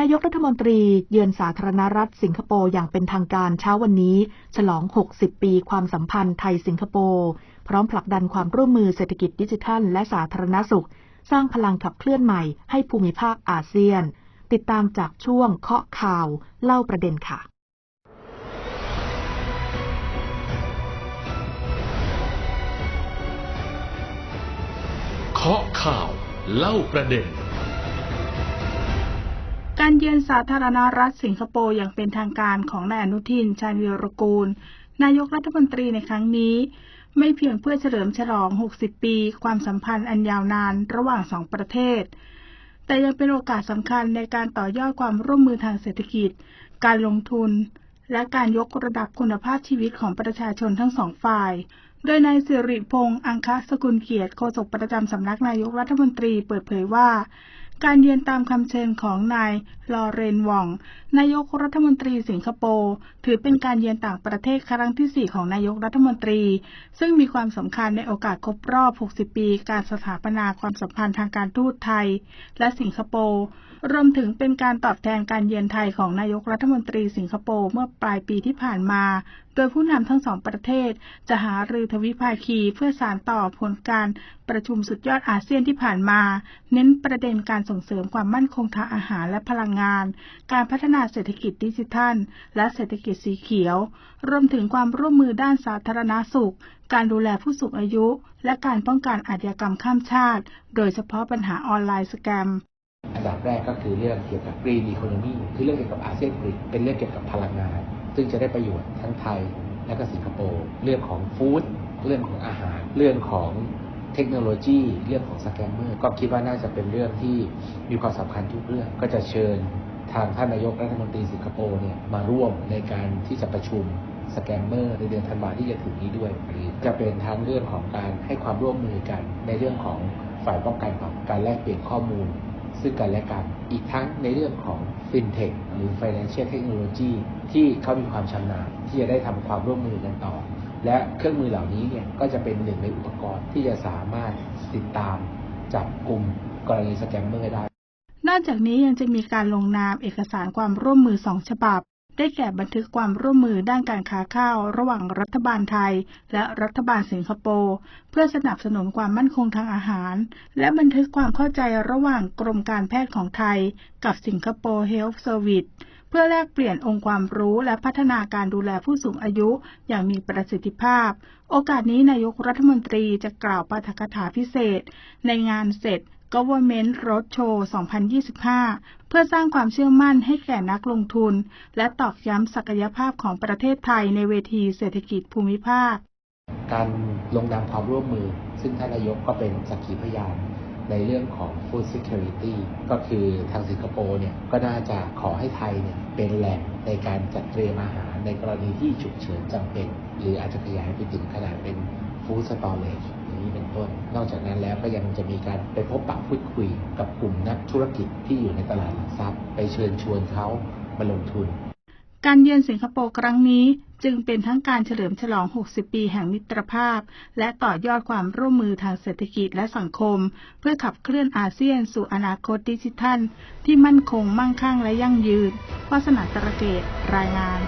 นายกรัฐมนตรีเยือนสาธารณรัฐสิงคโปร์อย่างเป็นทางการเช้าวันนี้ ฉลอง 60 ปีความสัมพันธ์ไทยสิงคโปร์พร้อมผลักดันความร่วมมือเศรษฐกิจดิจิทัล และสาธารณสุข สร้างพลังขับเคลื่อนใหม่ให้ภูมิภาคอาเซียน ติดตามจากช่วงเคาะข่าว เล่าประเด็นค่ะเคาะข่าว เล่าประเด็น การเยือนสาธารณรัฐสิงคโปร์อย่างเป็นทางการของนายอนุทินชาญวีรกูล นายกรัฐมนตรีในครั้งนี้ ไม่เพียงเพื่อเฉลิมฉลอง 60 ปี ความสัมพันธ์อันยาวนานระหว่างสองประเทศ แต่ยังเป็นโอกาสสำคัญในการต่อยอดความร่วมมือทางเศรษฐกิจ การลงทุน และการยกระดับคุณภาพชีวิตของประชาชนทั้งสองฝ่ายโดยนายสิริพงษ์อังคสกุลเกียรติโฆษกประจำสำนักนายกรัฐมนตรีเปิดเผยว่า การเยือนตามคำเชิญของนายลอเรนวอง นายกรัฐมนตรีสิงคโปร์ถือเป็นการเยือนต่างประเทศครั้งที่ 4 ของนายกรัฐมนตรี ซึ่งมีความสำคัญในโอกาสครบรอบ 60 ปี การสถาปนาความสัมพันธ์ทางการทูตไทย และสิงคโปร์รวมถึงเป็นการตอบแทนการเยือนไทยของนายกรัฐมนตรีสิงคโปร์เมื่อปลายปีที่ผ่านมา โดยผู้นำทั้งสองประเทศ จะหารือทวิภาคีเพื่อสานต่อผลการประชุมสุดยอดอาเซียนที่ผ่านมา เน้นประเด็นการส่งเสริมความมั่นคงทางอาหารและพลังงาน การพัฒนาเศรษฐกิจดิจิทัล และเศรษฐกิจสีเขียว รวมถึงความร่วมมือด้านสาธารณสุข การดูแลผู้สูงอายุ และการป้องกันอาชญากรรมข้ามชาติ โดยเฉพาะปัญหาออนไลน์สแกมอันดับแรกก็คือเรื่องเกี่ยวกับ Green Economy คือเรื่องเกี่ยวกับอาเซียนกรีนเป็นเรื่องเกี่ยวกับพลังงาน ซึ่งจะได้ประโยชน์ทั้งไทยและก็สิงคโปร์เรื่องของฟู้ดเรื่องของอาหาร เรื่องของเทคโนโลยีเรื่องของสแกมเมอร์ก็คิดว่าน่าจะเป็นเรื่องที่มีความสำคัญทุกเรื่องก็จะเชิญทางท่านนายกรัฐมนตรีสิงคโปร์เนี่ยมาร่วมในการที่จะประชุมสแกมเมอร์ในเดือนธันวาที่จะถึงนี้ด้วย จะเป็นทั้งเรื่องของการให้ความร่วมมือกันในเรื่องของฝ่ายป้องกันปรับการแลกเปลี่ยนข้อมูล ซึ่งกันและกัน อีกทั้งในเรื่องของ FinTech หรือ Financial Technology ที่เขามีความชำนาญที่จะได้ทำความร่วมมือกันต่อ และเครื่องมือเหล่านี้เนี่ยก็จะเป็นหนึ่งในอุปกรณ์ที่จะสามารถติดตามจับกลุ่มกรณีสแกมเมอร์ได้ นอกจากนี้ยังจะมีการลงนามเอกสารความร่วมมือสองฉบับ ได้แก่บันทึกความร่วมมือด้านการค้าข้าวระหว่างรัฐบาลไทย และรัฐบาลสิงคโปร์เพื่อสนับสนุนความมั่นคงทางอาหาร และบันทึกความเข้าใจระหว่างกรมการแพทย์ของไทย กับสิงคโปร์ Health Service เพื่อแลกเปลี่ยนองค์ความรู้และพัฒนาการดูแลผู้สูงอายุอย่างมีประสิทธิภาพ โอกาสนี้นายกรัฐมนตรีจะกล่าวปาฐกถาพิเศษ ในงานเสร็จ Government Roadshow 2025 เพื่อสร้างความเชื่อมั่นให้แก่นักลงทุน และตอกย้ำศักยภาพของประเทศไทยในเวทีเศรษฐกิจภูมิภาค การลงนามความร่วมมือ ซึ่งท่านนายกก็เป็นสักขีพยานในเรื่องของ food security ก็คือทางสิงคโปร์เนี่ยก็น่าจะขอให้ไทยเนี่ยเป็นแหล่งในการจัดเตรียมอาหารในกรณีที่ฉุกเฉินจำเป็น หรืออาจจะขยายไปถึงขนาดเป็น food storage ต้น นอกจากนั้นแล้วก็ยังจะมีการไปพบปะพูดคุยกับกลุ่มนักธุรกิจที่อยู่ในตลาดหลักทรัพย์ ไปเชิญชวนเขามาลงทุน การเยือนสิงคโปร์ครั้งนี้จึงเป็นทั้งการเฉลิมฉลอง 60 ปีแห่งมิตรภาพ และต่อยอดความร่วมมือทางเศรษฐกิจและสังคม เพื่อขับเคลื่อนอาเซียนสู่อนาคตดิจิทัล ที่มั่นคงมั่งคั่งและยั่งยืนวาสนาตระเกตรายงาน